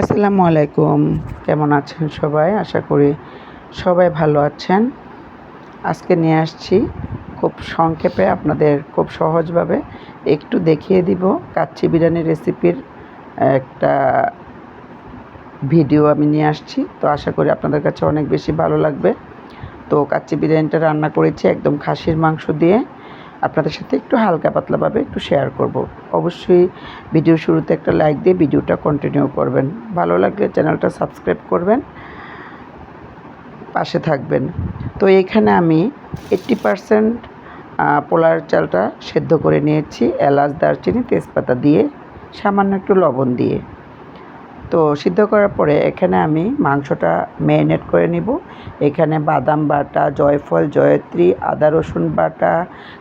আসসালামু আলাইকুম। কেমন আছেন সবাই? আশা করি সবাই ভালো আছেন। আজকে নিয়ে আসছি খুব সংক্ষেপে, আপনাদের খুব সহজভাবে একটু দেখিয়ে দিব কাচ্চি বিরিয়ানি রেসিপির একটা ভিডিও আমি নিয়ে আসছি। তো আশা করি আপনাদের কাছে অনেক বেশি ভালো লাগবে। তো কাচ্চি বিরিয়ানিটা রান্না করেছি একদম খাসির মাংস দিয়ে। আপনাদের সাথে একটু হালকা পাতলাভাবে একটু শেয়ার করব। অবশ্যই ভিডিও শুরুতে একটা লাইক দিয়ে ভিডিওটা কন্টিনিউ করবেন। ভালো লাগলে চ্যানেলটা সাবস্ক্রাইব করবেন। পাশে থাকবেন। তো এখানে আমি এইট্টি পারসেন্ট পোলার চালটা সেদ্ধ করে নিয়েছি, এলাচ, দারচিনি, তেজপাতা দিয়ে, সামান্য একটু লবণ দিয়ে। তো সিদ্ধ করার পরে এখানে আমি মাংসটা ম্যারিনেট করে নিব। এখানে বাদাম বাটা, জয়ফল, জয়ত্রী, আদা রসুন বাটা,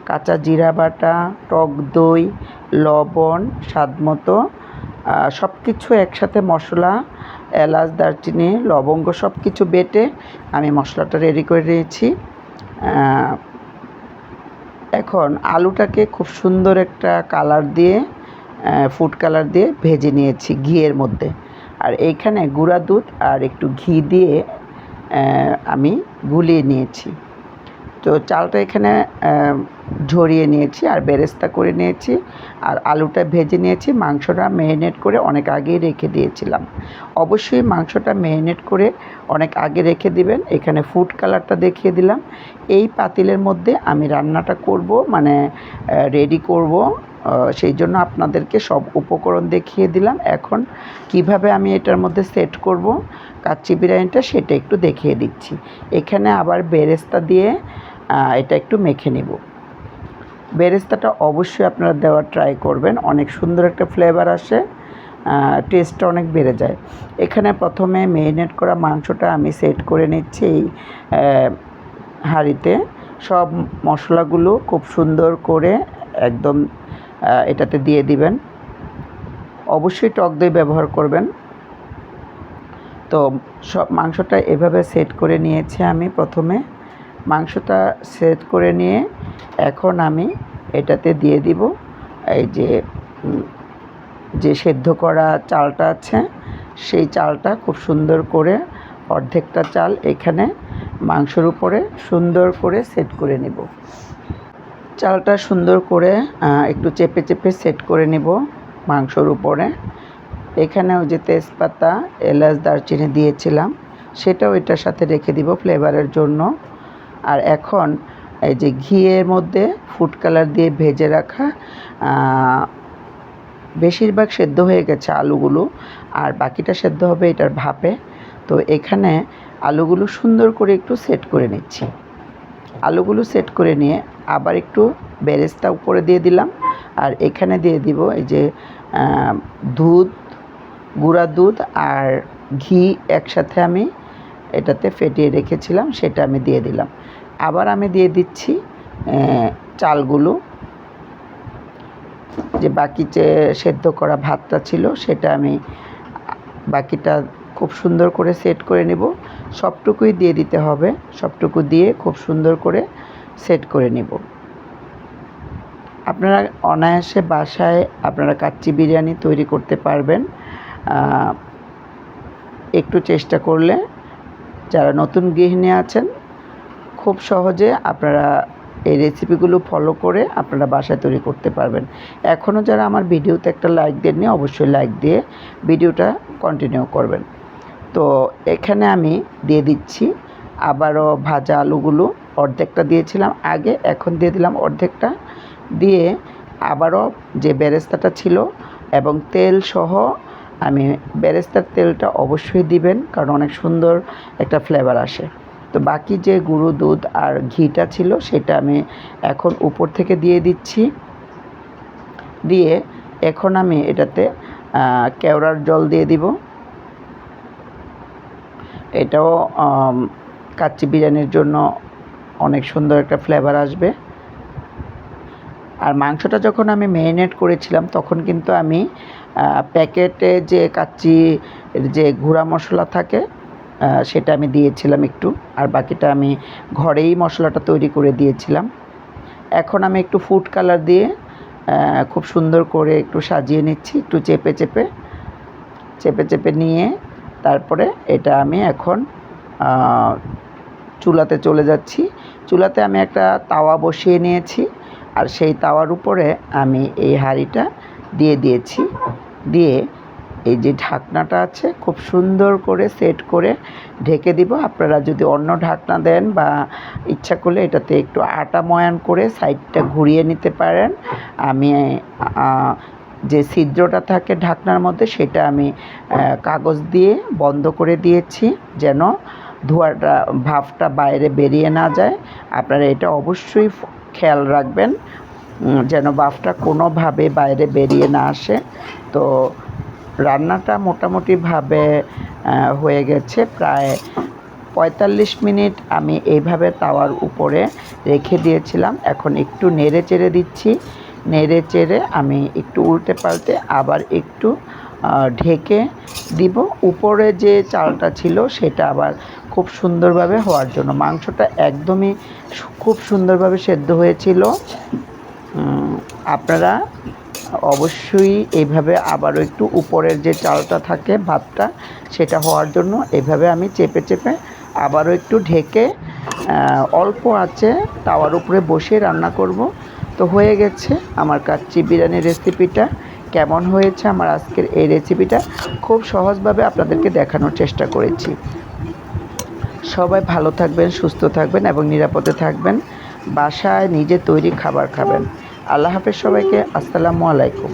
কাঁচা জিরা বাটা, টক দই, লবণ স্বাদ মতো সব কিছু একসাথে মশলা, এলাচ, দারচিনি, লবঙ্গ সব কিছু বেটে আমি মশলাটা রেডি করে নিয়েছি। এখন আলুটাকে খুব সুন্দর একটা কালার দিয়ে ফুড কালার দিয়ে ভেজে নিয়েছি ঘিয়ের মধ্যে। আর এইখানে গুঁড়া দুধ আর একটু ঘি দিয়ে আমি গুলিয়ে নিয়েছি। তো চালটা এখানে ঝরিয়ে নিয়েছি আর বেরেস্তা করে নিয়েছি আর আলুটা ভেজে নিয়েছি। মাংসটা ম্যারিনেট করে অনেক আগেই রেখে দিয়েছিলাম। অবশ্যই মাংসটা ম্যারিনেট করে অনেক আগে রেখে দিবেন। এখানে ফুড কালারটা দেখিয়ে দিলাম। এই পাতিলের মধ্যে আমি রান্নাটা করব মানে রেডি করব। সেই জন্য আপনাদেরকে সব উপকরণ দেখিয়ে দিলাম। এখন কীভাবে আমি এটার মধ্যে সেট করব কাচ্চি বিরিয়ানিটা সেটা একটু দেখিয়ে দিচ্ছি। এখানে আবার বেরেস্তা দিয়ে এটা একটু মেখে নেব। বেরেস্তাটা অবশ্যই আপনারা দেওয়ার ট্রাই করবেন। অনেক সুন্দর একটা ফ্লেভার আসে টেস্টটা অনেক বেড়ে যায়। এখানে প্রথমে মেরিনেট করা মাংসটা আমি সেট করে নিচ্ছি এই হাঁড়িতে। সব মশলাগুলো খুব সুন্দর করে একদম এটাতে দিয়ে দিবেন। অবশ্যই টক দই ব্যবহার করবেন। তো সব মাংসটা এভাবে সেট করে নিয়েছি আমি প্রথমে। মাংসটা সেট করে নিয়ে এখন আমি এটাতে দিয়ে দিব। এই যে যে সেদ্ধ করা চালটা আছে, সেই চালটা খুব সুন্দর করে অর্ধেকটা চাল এখানে মাংসর উপরে সুন্দর করে সেট করে নেব। চালটা সুন্দর করে একটু চেপে চেপে সেট করে নেব মাংসর উপরে। এখানে ওই যে তেজপাতা, এলাচ, দারচিনি দিয়েছিলাম, সেটাও এটার সাথে রেখে দিব ফ্লেভারের জন্য। আর এখন এই যে ঘিয়ের মধ্যে ফুড কালার দিয়ে ভেজে রাখা বেশিরভাগ সেদ্ধ হয়ে গেছে আলুগুলো, আর বাকিটা সেদ্ধ হবে এটার ভাপে। তো এখানে আলুগুলো সুন্দর করে একটু সেট করে নিচ্ছি। আলুগুলো সেট করে নিয়ে আবার একটু বেরেস্তা উপরে দিয়ে দিলাম। আর এখানে দিয়ে দিব এই যে দুধ, গুঁড়া দুধ আর ঘি একসাথে আমি এটাতে ফেটিয়ে রেখেছিলাম, সেটা আমি দিয়ে দিলাম। আবার আমি দিয়ে দিচ্ছি চালগুলো। যে বাকি যে সেদ্ধ করা ভাতটা ছিল, সেটা আমি বাকিটা খুব সুন্দর করে সেট করে নেব। সবটুকুই দিয়ে দিতে হবে। সবটুকু দিয়ে খুব সুন্দর করে সেট করে নেব। আপনারা অনায়াসে বাসায় আপনারা কাচ্চি বিরিয়ানি তৈরি করতে পারবেন। একটু চেষ্টা করলে যারা নতুন গৃহিণী আছেন, খুব সহজে আপনারা এই রেসিপিগুলো ফলো করে আপনারা বাসায় তৈরি করতে পারবেন। এখনও যারা আমার ভিডিওতে একটা লাইক দেননি, অবশ্যই লাইক দিয়ে ভিডিওটা কন্টিনিউ করবেন। তো এখানে আমি দিয়ে দিচ্ছি। আবারও ভাজা আলুগুলো অর্ধেকটা দিয়েছিলাম আগে, এখন দিয়ে দিলাম অর্ধেকটা। দিয়ে আবারও যে বেরেস্তাটা ছিল এবং তেল সহ আমি বেরেস্তার তেলটা অবশ্যই দিবেন, কারণ অনেক সুন্দর একটা ফ্লেভার আসে। তো বাকি যে গুঁড়ো দুধ আর ঘিটা ছিল সেটা আমি এখন উপর থেকে দিয়ে দিচ্ছি। দিয়ে এখন আমি এটাতে কেওড়ার জল দিয়ে দিব। এটাও কাচ্চি বিরিয়ানির জন্য অনেক সুন্দর একটা ফ্লেভার আসবে। আর মাংসটা যখন আমি ম্যারিনেট করেছিলাম, তখন কিন্তু আমি প্যাকেটে যে কাচ্চি, যে গুঁড়া মশলা থাকে সেটা আমি দিয়েছিলাম একটু। আর বাকিটা আমি ঘরেই মশলাটা তৈরি করে দিয়েছিলাম। এখন আমি একটু ফুড কালার দিয়ে খুব সুন্দর করে একটু সাজিয়ে নিচ্ছি, একটু চেপে চেপে। চেপে চেপে নিয়ে তারপরে এটা আমি এখন চুলাতে চলে যাচ্ছি। চুলাতে আমি একটা তাওয়া বসিয়ে নিয়েছি আর সেই তাওয়ার উপরে আমি এই হাঁড়িটা দিয়ে দিয়েছি। দিয়ে এই যে ঢাকনাটা আছে, খুব সুন্দর করে সেট করে ঢেকে দিব। আপনারা যদি অন্য ঢাকনা দেন বা ইচ্ছা করলে এটাতে একটু আটা ময়ান করে সাইডটা ঘুরিয়ে নিতে পারেন। আমি যে ছিদ্রটা থাকে ঢাকনার মধ্যে সেটা আমি কাগজ দিয়ে বন্ধ করে দিয়েছি যেন ধোঁয়াটা, ভাপটা বাইরে বেরিয়ে না যায়। আপনারা এটা অবশ্যই খেয়াল রাখবেন যেন বাফটা কোনোভাবে বাইরে বেরিয়ে না আসে। তো রান্নাটা মোটামুটিভাবে হয়ে গেছে। প্রায় পঁয়তাল্লিশ মিনিট আমি এইভাবে তাওয়ার উপরে রেখে দিয়েছিলাম। এখন একটু নেড়ে চেড়ে দিচ্ছি। নেড়ে চেড়ে আমি একটু উল্টে পাল্টে আবার একটু ঢেকে দিব। উপরে যে চালটা ছিল সেটা আবার খুব সুন্দরভাবে হওয়ার জন্য। মাংসটা একদমই খুব সুন্দরভাবে সেদ্ধ হয়েছিল। আপনারা অবশ্যই এইভাবে আবারও একটু উপরের যে চালটা থাকে ভাতটা, সেটা হওয়ার জন্য এভাবে আমি চেপে চেপে আবারও একটু ঢেকে অল্প আছে, তাওয়ার উপরে বসে রান্না করব। তো হয়ে গেছে আমার কাচ্চি বিরিয়ানির রেসিপিটা। কেমন হয়েছে আমার আজকের এই রেসিপিটা? খুব সহজভাবে আপনাদেরকে দেখানোর চেষ্টা করেছি। সবাই ভালো থাকবেন, সুস্থ থাকবেন এবং নিরাপদে থাকবেন। বাসায় নিজে তৈরি খাবার খাবেন। আল্লাহ হাফেজ সবাইকে, আসসালামু আলাইকুম।